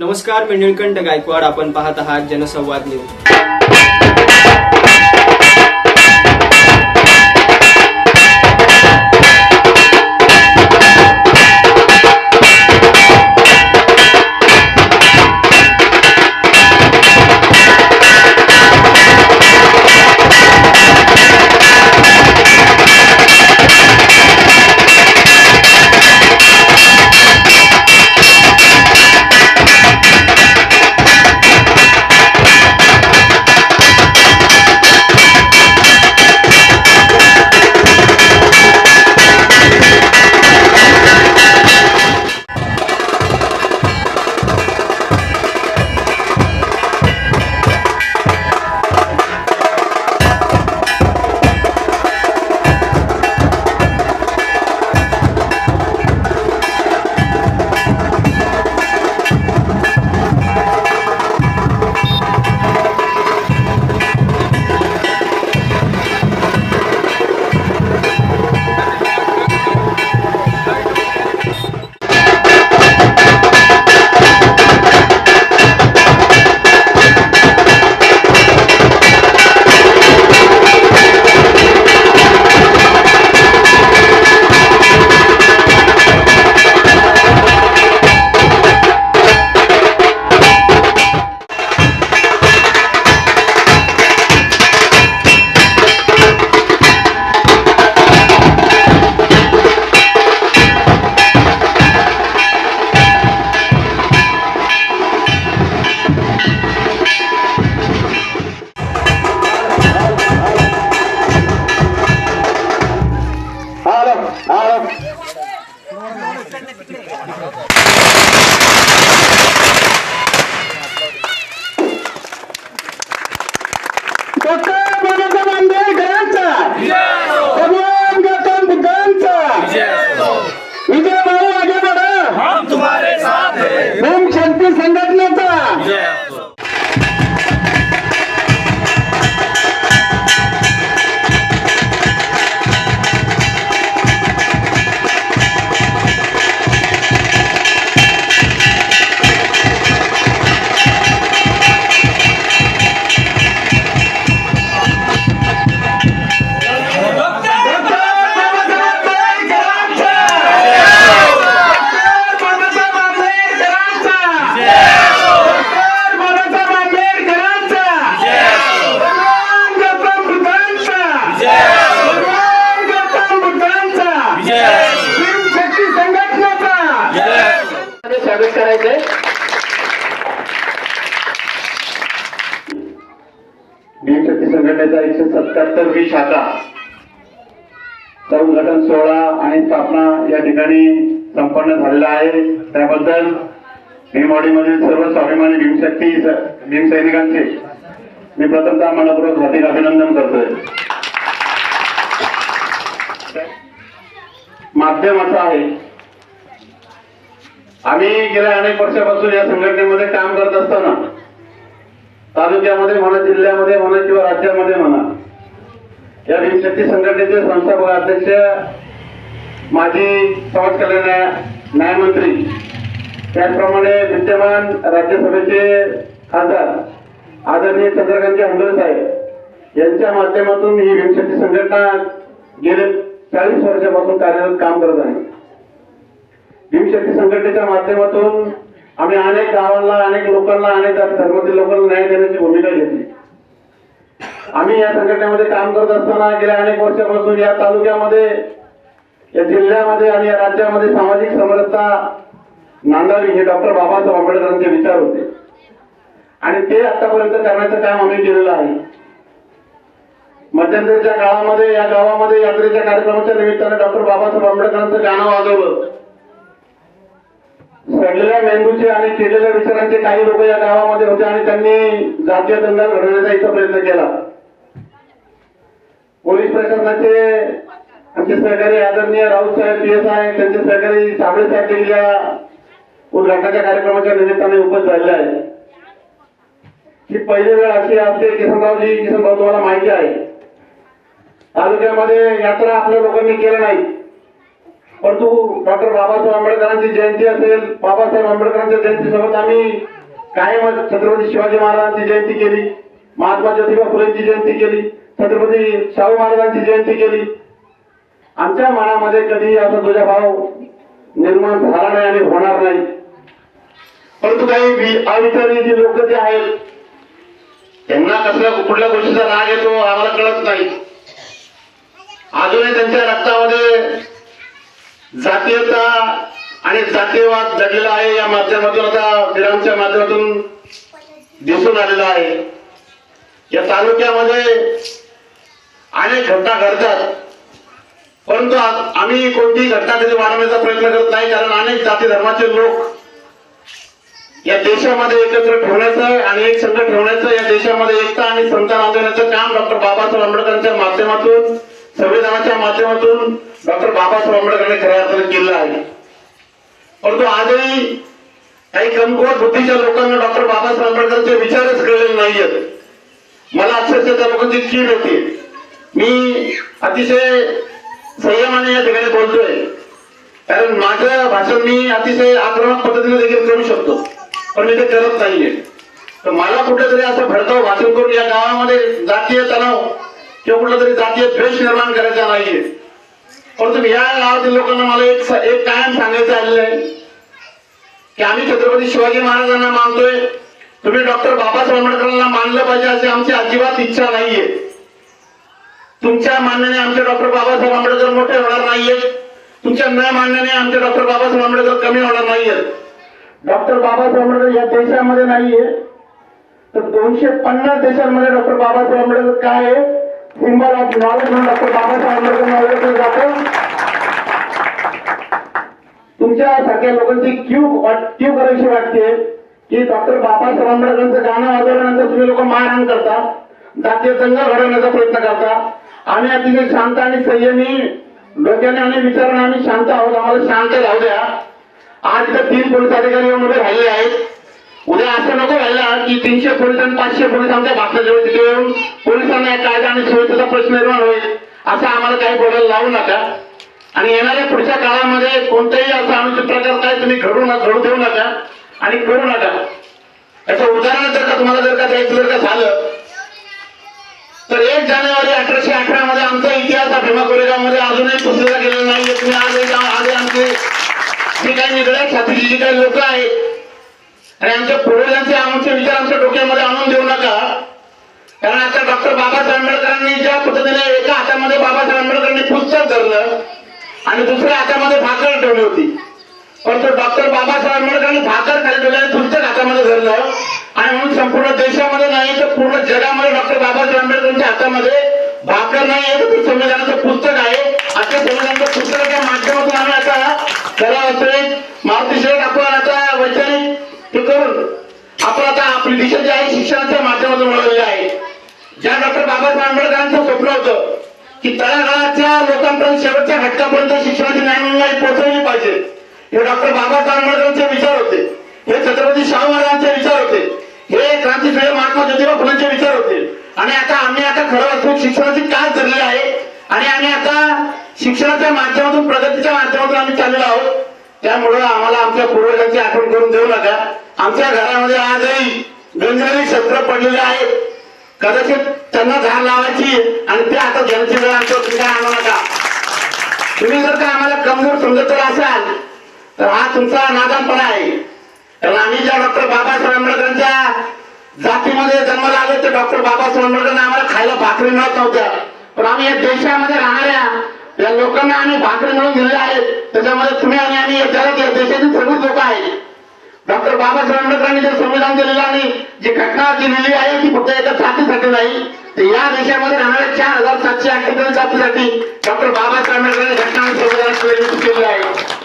नमस्कार मी निळकंठ गायकवाड. आपण पाहत आहात जनसंवाद न्यूज. आहे. त्याबद्दल भीमवाडीमधील सर्व स्वाभिमानी भीमशक्ती भीमसैनिकांचे मी प्रथमतः मनपूर्वक हार्दिक अभिनंदन करतोय. माध्यम असं आहे. आम्ही गेल्या अनेक वर्षापासून या संघटनेमध्ये काम करत असताना तालुक्यामध्ये म्हणा जिल्ह्यामध्ये म्हणा किंवा राज्यामध्ये म्हणा या भीमशक्ती संघटनेचे संस्थापक अध्यक्ष माजी समाज कल्याण न्यायमंत्री. त्याचप्रमाणे विद्यमान राज्यसभेचे खासदार आदरणीय चंद्रकांत हंडोळे साहेब यांच्या माध्यमातून ही भीमशक्ती संघटना गेले चाळीस वर्षापासून कार्यरत काम करत आहे. भीमशक्ती संघटनेच्या माध्यमातून आम्ही अनेक गावांना अनेक लोकांना अनेक धर्मातील लोकांना न्याय देण्याची भूमिका घेतली. आम्ही या संघटनेमध्ये काम करत असताना गेल्या अनेक वर्षापासून या तालुक्यामध्ये या जिल्ह्यामध्ये आणि या राज्यामध्ये सामाजिक समरसता नांदावी हे डॉक्टर बाबासाहेब आंबेडकरांचे विचार होते. आणि ते आतापर्यंत करण्याचं काम आम्ही केलेलं आहे. मध्यंतरीच्या काळामध्ये या गावामध्ये यात्रेच्या कार्यक्रमाच्या निमित्ताने डॉक्टर बाबासाहेब आंबेडकरांचं गाणं वाजवलं. सडलेल्या मेंदूचे आणि केलेल्या विचारांचे काही लोक या गावामध्ये होते आणि त्यांनी जातीय दंगा घडवण्याचा इथं प्रयत्न केला. पोलीस प्रशासनाचे आमचे सहकारी आदरणीय राऊत साहेब पी एस आहे त्यांचे सहकारी साबळे साहेब देखील या उद्घाटनाच्या कार्यक्रमाच्या निमित्ताने उपस्थित झालेले आहे ही पहिली वेळ अशी असते किसनरावजी किसनराव तुम्हाला माहिती आहे. तालुक्यामध्ये यात्रा आपल्या लोकांनी केल्या नाही. परंतु डॉक्टर बाबासाहेब आंबेडकरांची जयंती असेल बाबासाहेब आंबेडकरांच्या जयंतीसोबत आम्ही कायम छत्रपती शिवाजी महाराजांची जयंती केली महात्मा ज्योतिबा फुलेंची जयंती केली छत्रपती शाहू महाराजांची जयंती केली आमच्या मनामध्ये कधी असा भाव निर्माण झाला नाही आणि होणार नाही. परंतु काही वि- अविचारी जी लोक जे आहेत त्यांना कसल्या कुठल्या गोष्टीचा राग येतो आम्हाला कळत नाही. अजूनही त्यांच्या रक्तामध्ये जातीयता आणि जातीयवाद जडलेला आहे. या माध्यमातून आता विरामच्या माध्यमातून दिसून आलेला आहे. या तालुक्यामध्ये अनेक घटना घडतात. परंतु आम्ही कोणतीही घटना कधी वाढवण्याचा प्रयत्न करत नाही कारण अनेक जाती धर्माचे लोक या देशामध्ये एकत्र ठेवण्याचं आणि एक संघ ठेवण्याचं या देशामध्ये एकता आणि संतान आणण्याचं काम डॉक्टर बाबासाहेब आंबेडकरांच्या माध्यमातून संविधानाच्या माध्यमातून डॉक्टर बाबासाहेब आंबेडकरांनी खऱ्या अर्थाने केलं आहे. परंतु आजही काही कमकुवत बुद्धीच्या लोकांना डॉक्टर बाबासाहेब आंबेडकरांचे विचारच कळलेले नाहीयेत. मला अक्षरशः त्या लोकांची चीड होती मी अतिशय संयमाने या ठिकाणी बोलतोय. कारण माझं भाषण मी अतिशय आक्रमक पद्धतीने देखील करू शकतो. पण मी ते करत नाहीये. तर मला कुठेतरी असं भडकाव भाषण करून या गावामध्ये जातीय तणाव किंवा कुठला तरी जातीय द्वेष निर्माण करायचा नाहीये. परंतु या गावातील लोकांना मला एक एक कायम सांगायचं आलेलं आहे. की आम्ही छत्रपती शिवाजी महाराजांना मानतोय. तुम्ही डॉक्टर बाबासाहेब आंबेडकरांना मानलं पाहिजे अशी आमची अजिबात इच्छा नाहीये. तुमच्या मान्याने आमचे डॉक्टर बाबासाहेब आंबेडकर मोठे होणार नाहीयेत. तुमच्या न मान्याने आमचे डॉक्टर बाबासाहेब आंबेडकर कमी होणार नाहीयेत. डॉक्टर बाबासाहेब आंबेडकर या देशामध्ये नाहीये. तर दोनशे पन्नास देशांमध्ये डॉक्टर बाबासाहेब आंबेडकर काय आहे? सिंबल ऑफ नॉलेज म्हणून डॉक्टर बाबासाहेब आंबेडकर ओळखलं जातं. तुमच्या सगळ्या लोकांची क्यू क्यू करायची वाटते की डॉक्टर बाबासाहेब आंबेडकरांचं गाणं वाजवल्यानंतर तुम्ही लोक मारहाण करता जातीय दंग घडवण्याचा प्रयत्न करता. आम्ही अतिशय शांत आणि संयमी डोक्याने आणि विचाराने आम्ही शांत आहोत. आम्हाला शांत राहू द्या. आज तर तीन पोलीस अधिकारी येऊन उभे राहिले आहेत. उद्या असं नको व्हायला की तीनशे पोलीस आणि पाचशे पोलीस आमच्या भाषणाजवळ तिथे येऊन पोलिसांना कायदा आणि सुरक्षेचा प्रश्न निर्माण होईल असं आम्हाला काही बोलायला लावू नका. आणि येणाऱ्या पुढच्या काळामध्ये कोणताही असा आमचे प्रकार काय तुम्ही घडू नका घडू देऊ नका आणि करू नका. याचं उदाहरण जर का तुम्हाला जर का द्यायचं जर का झालं तर एक जानेवारी अठराशे अठरा मध्ये आमचा इतिहास भीमा कोरेगावमध्ये अजूनही पुसलेला गेलेला नाहीये तुम्ही आज आज आमचे जे काही निगड्या छातीची जी काही लोक आहेत आणि आमच्या पूर्वजांचे आमचे विचार आमच्या डोक्यामध्ये आणून देऊ नका. कारण आता डॉक्टर बाबासाहेब आंबेडकरांनी ज्या पद्धतीने एका हातामध्ये बाबासाहेब आंबेडकरांनी पुस्तक धरलं आणि दुसऱ्या हातामध्ये भाकर ठेवली होती. परंतु डॉक्टर बाबासाहेब आंबेडकरांनी भाकर खाल्लेलं तुमच्या हातामध्ये धरलं. आणि म्हणून संपूर्ण देशामध्ये नाही तर पूर्ण जगामध्ये डॉक्टर बाबासाहेब आंबेडकरांच्या हातामध्ये भाकर नाही आहे तर संविधानाचं पुस्तक आहे. आता त्या पुस्तकाच्या माध्यमातून आम्ही आता त्याला वास्तविक मारुती शेठ आपण आता वैचारिक हे करून आपण आता आपली दिशा जी आहे शिक्षणाच्या माध्यमातून मिळवलेली आहे. ज्या डॉक्टर बाबासाहेब आंबेडकरांचं स्वप्न होतं की तळागाळाच्या लोकांपर्यंत शेवटच्या घटकापर्यंत शिक्षणाची न्यायमंडळी पोहोचवली पाहिजे. हे डॉक्टर बाबासाहेब आंबेडकरांचे विचार होते. हे छत्रपती शाहू महाराजांचे विचार होते. हे क्रांतीसूर्य महात्मा ज्योतिबा फुलांचे विचार होते. आणि आता आम्ही आता खरं वास्तविक शिक्षणाची कास धरली आहे. आणि आम्ही आता शिक्षणाच्या माध्यमातून प्रगतीच्या माध्यमातून आम्ही चाललेलो आहोत. त्यामुळं आम्हाला आमच्या पूर्वजांची आठवण करून देऊ नका. आमच्या घरामध्ये आजही गंजलेली शस्त्र पडलेले आहेत. कदाचित त्यांना झाड लावायची आणि ते आता घेण्याची वेळ आमच्या आणू नका तुम्ही जर का आम्हाला कमजोर समजत असाल तर हा तुमचा नादानपणा आहे. कारण आम्ही ज्या डॉक्टर बाबासाहेब आंबेडकरांच्या जातीमध्ये जन्माला आलो तर डॉक्टर बाबासाहेब आंबेडकरांना आम्हाला खायला भाकरी मिळत नव्हत्या. पण आम्ही या देशामध्ये राहणाऱ्या या लोकांना आम्ही भाकरी मिळून दिलेल्या आहेत. त्याच्यामध्ये तुम्ही आणि आम्ही या जगात या देशातील सगळीच लोक आहेत. डॉक्टर बाबासाहेब आंबेडकरांनी जे संविधान दिलेलं आणि जी घटना दिलेली आहे ती फक्त एका जातीसाठी नाही तर या देशामध्ये राहणाऱ्या चार हजार सातशे अठ्ठेचाळीस जातीसाठी डॉक्टर बाबासाहेब आंबेडकरांनी घटना संविधान केलेली आहे.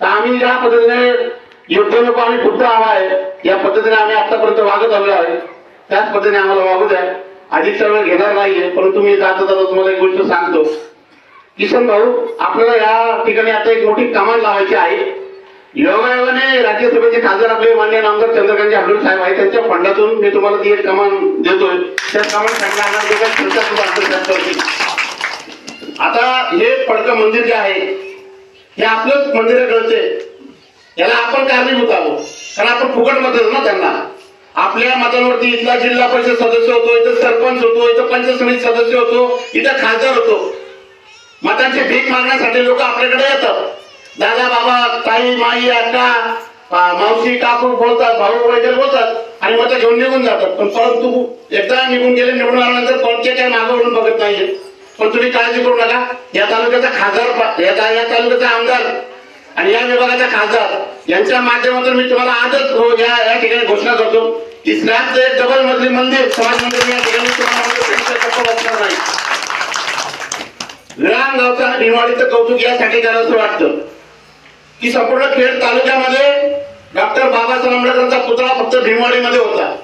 तर आम्ही ज्या पद्धतीने युद्ध नको आणि बुद्ध हवा आहे या पद्धतीने आम्ही आतापर्यंत वागत आलो आहे त्याच पद्धतीने आम्हाला वागू द्या. अधिकचा वेळ घेणार नाहीये परंतु मी जाता जाता तुम्हाला एक गोष्ट सांगतो. किशन भाऊ आपल्याला या ठिकाणी आता एक मोठी कमान लावायची आहे. योगायोगाने राज्यसभेचे खासदार आपले मान्य नामदार चंद्रकांत अब्दुल साहेब आहे त्यांच्या फंडातून मी तुम्हाला ती एक कमान देतोय. त्या कमान फंडाला आता हे पडकं मंदिर जे आहे हे आपलं मंदिर कळते याला आपण कारणीभूत आहोत. कारण आपण फुकट मदत ना त्यांना. आपल्या मतांवरती इथला जिल्हा परिषद सदस्य होतो इथं सरपंच होतो इथं पंचायत समिती सदस्य होतो इथं खासदार होतो. मतांची भीक मागण्यासाठी लोक आपल्याकडे येतात. दादा बाबा ताई माई अक्का मावशी काकू बोलतात भाऊ वगैरे बोलतात आणि मग घेऊन निघून जातात. पण परंतु एकदा निघून गेले निवडून आल्यानंतर कोणते काय मागवून बघत नाहीये. पण तुम्ही काळजी करू नका. या तालुक्याचा खासदार या या तालुक्याचा आमदार आणि या विभागाचा खासदार यांच्या माध्यमातून मी तुम्हाला आजच हो, या या ठिकाणी घोषणा करतो. की स्लॅबचं एक डबल मजली मंदिर समाज मंदिर या ठिकाणी तुम्हाला नाही. विराम गावचा निवाडीचं कौतुक यासाठी करायचं वाटतं. की संपूर्ण खेड तालुक्यामध्ये डॉक्टर बाबासाहेब आंबेडकरांचा पुतळा फक्त भीमवाडीमध्ये होता.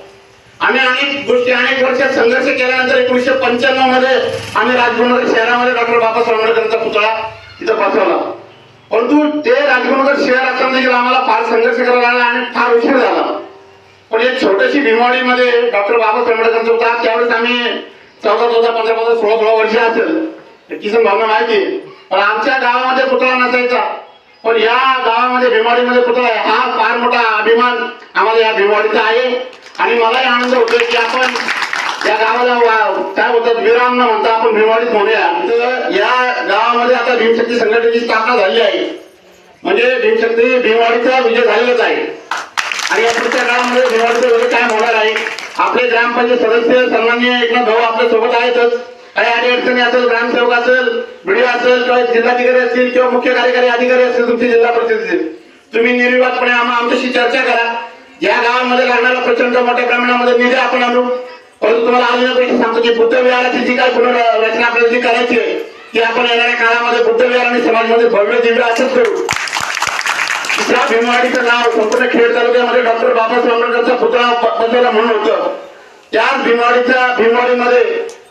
आम्ही अनेक गोष्टी अनेक वर्ष संघर्ष केल्यानंतर एकोणीसशे पंच्याण्णवमध्ये आम्ही राजभवनगर शहरामध्ये डॉक्टर बाबासाहेब आंबेडकरांचा पुतळा तिथं बसवला. परंतु ते राजभवनगर शहर असताना देखील आम्हाला फार संघर्ष करावा लागला आणि फार उशीर झाला. पण एक छोटीशी भिमवाडीमध्ये डॉक्टर बाबासाहेब आंबेडकरांचा होता. त्यावेळेस आम्ही चौदा चौदा पंधरा पंधरा सोळा सोळा वर्ष असेल. किसन भावना माहिती आहे. पण आमच्या गावामध्ये पुतळा नसायचा. पण या गावामध्ये भीमवाडीमध्ये पुतळा आहे. हा फार मोठा अभिमान आम्हाला या भिमवाडीचा आहे. आणि मलाही आनंद होतोय की आपण या गावाला काय होतात विराम न म्हणता आपण भीमवाडीत म्हणूया. तर या गावामध्ये आता भीमशक्ती संघटनेची स्थापना झाली आहे. म्हणजे भीमशक्ती भीमवाडीचा विजय झालेलाच आहे. आणि या पुढच्या काळामध्ये भिवाडीचं विजय काय होणार आहे? आपले ग्रामपंचायत सदस्य सन्माननीय एकनाथ भाऊ आपल्यासोबत आहेतच काही अडी अडचणी असेल ग्रामसेवक असेल व्हिडिओ असेल किंवा जिल्हाधिकारी असतील किंवा मुख्य कार्यकारी अधिकारी असतील तुमचे जिल्हा परिषदेचे तुम्ही निर्विवादपणे आम्हा आमच्याशी चर्चा करा. या गावामध्ये लागणारा प्रचंड मोठ्या प्रमाणामध्ये निधी आपण आणू. परंतु तुम्हाला आलेल्यापैकी सांगतो की बुद्ध विहाराची जी काय पुनर्रचना आपल्याला जी करायची आहे ती आपण येणाऱ्या काळामध्ये बुद्ध विहार आणि समाजमध्ये भव्य दिव्य असंच करू. त्या भीमवाडीचं नाव संपूर्ण खेड तालुक्यामध्ये डॉक्टर बाबासाहेब आंबेडकरचा पुतळा बसवला म्हणून होतं. त्या भीमवाडीच्या भीमवाडीमध्ये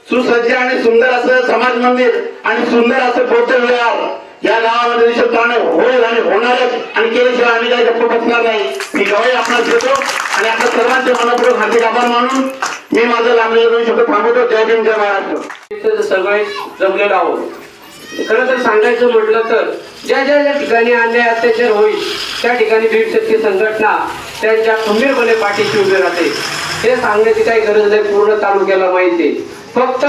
सुसज्ज आणि सुंदर असं समाज मंदिर आणि सुंदर असं बौद्ध विहार या गावामध्ये निश्चितपणे होईल आणि होणारच. आणि केल्याशिवाय आम्ही काही गप्प बसणार नाही. मी गवाही आपणास देतो आणि आपल्या सर्वांचे मनपूर्वक हार्दिक आभार मानून मी माझं लांबलेलं दोन शब्द थांबवतो. जय भीम जय महाराष्ट्र. सगळे जमलेलो आहोत. खरं तर सांगायचं म्हटलं तर ज्या ज्या ज्या ठिकाणी अन्याय अत्याचार होईल त्या ठिकाणी भीमशक्ती संघटना त्यांच्या खंबीरपणे पाठीशी उभी राहते. हे सांगण्याची काही गरज नाही पूर्ण तालुक्याला माहिती आहे. फक्त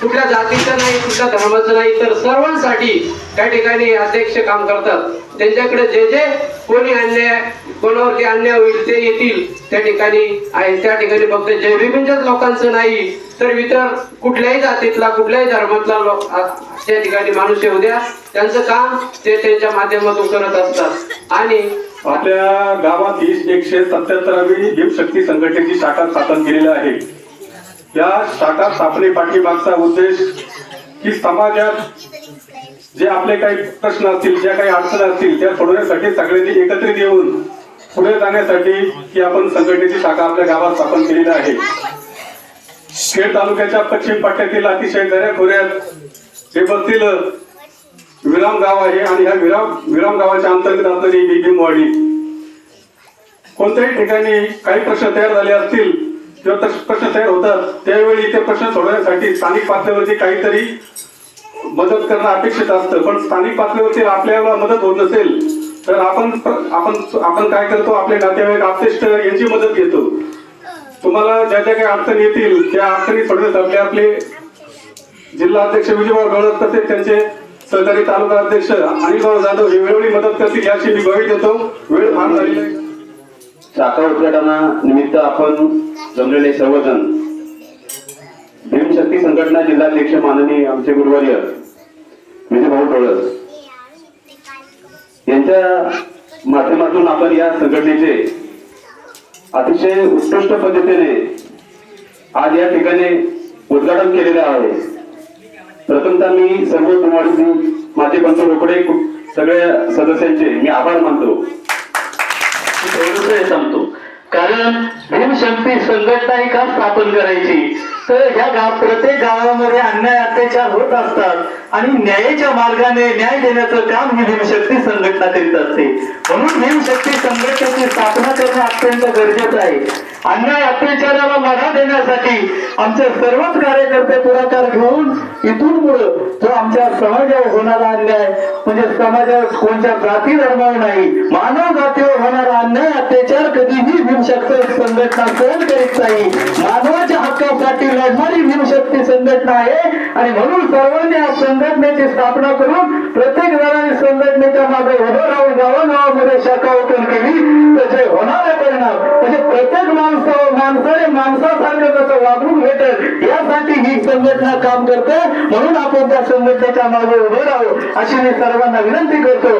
कुठल्या जातीचं नाही कुठल्या धर्माचं नाही तर सर्वांसाठी त्या ठिकाणी अध्यक्ष काम करतात. त्यांच्याकडे जे जे कोणी अन्याय कोणावरती अन्याय होईल ते येतील. त्या ठिकाणी आहे त्या ठिकाणी फक्त जैविकच्याच लोकांचं नाही तर इतर कुठल्याही जातीतला कुठल्याही धर्मातला लोक त्या ठिकाणी माणूस येऊ द्या. त्यांचं काम ते त्यांच्या माध्यमातून करत असतात. आणि आपल्या गावात एकशे सत्याहत्तरावी भीमशक्ती संघटनेची शाखा स्थापन केलेली आहे. या शाखा स्थापने पाठीमागचा उद्देश की समाजात जे आपले काही प्रश्न असतील ज्या काही अडचणी असतील त्या सोडवण्यासाठी सगळ्यांनी एकत्रित येऊन पुढे जाण्यासाठी ही आपण संघटनेची शाखा आपल्या गावात स्थापन केलेली आहे. खेड तालुक्याच्या पश्चिम पट्ट्यातील अतिशय दऱ्या खोऱ्यात हे बसतील विराम गाव आहे आणि ह्या विराम विराम गावाच्या अंतर्गत असलेली ही भीमवाडी कोणत्याही ठिकाणी काही प्रश्न तयार झाले असतील किंवा तसे प्रश्न तयार होतात त्यावेळी ते प्रश्न सोडवण्यासाठी स्थानिक पातळीवरती काहीतरी मदत करणं अपेक्षित असतं. पण स्थानिक पातळीवरती आपल्याला मदत होत नसेल तर आपण आपण आपण काय करतो? आपले नातेवाईक आपतेष्ट यांची मदत घेतो. तुम्हाला ज्या ज्या काही अडचणी येतील त्या अडचणी सोडवण्यासाठी आपले जिल्हा अध्यक्ष विजयभाऊ गवळत तसेच त्यांचे सहकारी तालुका अध्यक्ष अनिलभाऊ जाधव हे वेळोवेळी मदत करतील याची मी ग्वाही देतो. वेळ फार झाली. आहे शाखा उद्घाटना निमित्त आपण जमलेले सर्वजण भीमशक्ती संघटना जिल्हाध्यक्ष माननीय आमचे गुरुवर्य विजयभाऊ टोळस यांच्या माध्यमातून आपण या संघटनेचे अतिशय उत्कृष्ट पद्धतीने आज या ठिकाणी उद्घाटन केलेले आहे. प्रथमतः मी सर्व कुमारी माझे बंधू रोकडे सगळ्या सदस्यांचे मी आभार मानतो. सांगतो कारण भीमशक्ती संघटना ही का स्थापन करायची? तर ह्या गाव प्रत्येक गावामध्ये अन्याय अत्याचार होत असतात. आणि न्यायाच्या मार्गाने न्याय देण्याचं काम ही भीमशक्ती संघटना करीत. असते म्हणून भीमशक्ती संघटनेची स्थापना करणं अत्यंत गरजेचं आहे. अन्याय अत्याचाराला लढा देण्यासाठी आमचे सर्वच कार्यकर्ते पुढाकार घेऊन इथून पुढे जो आमच्या समाजावर होणारा अन्याय म्हणजे समाजावर कोणत्या जाती धर्मावर नाही मानव जातीवर होणारा अन्याय अत्याचार कधीही भीमशक्ती संघटना सहन करीत नाही. मानवाच्या हक्कासाठी लढणारी भीमशक्ती संघटना आहे. आणि म्हणून सर्वांनी या संघटनेची स्थापना करून प्रत्येक जणांनी संघटनेच्या मागे उभं राहून गावागावामध्ये शाखा ओपन केली. त्याचे होणारे परिणाम म्हणजे प्रत्येक माणसा माणसाने माणसासारखं कसं वागणूक भेटेल यासाठी ही संघटना काम करते. म्हणून आपण त्या संघटनेच्या मागे उभं राहू अशी मी सर्वांना विनंती करतो.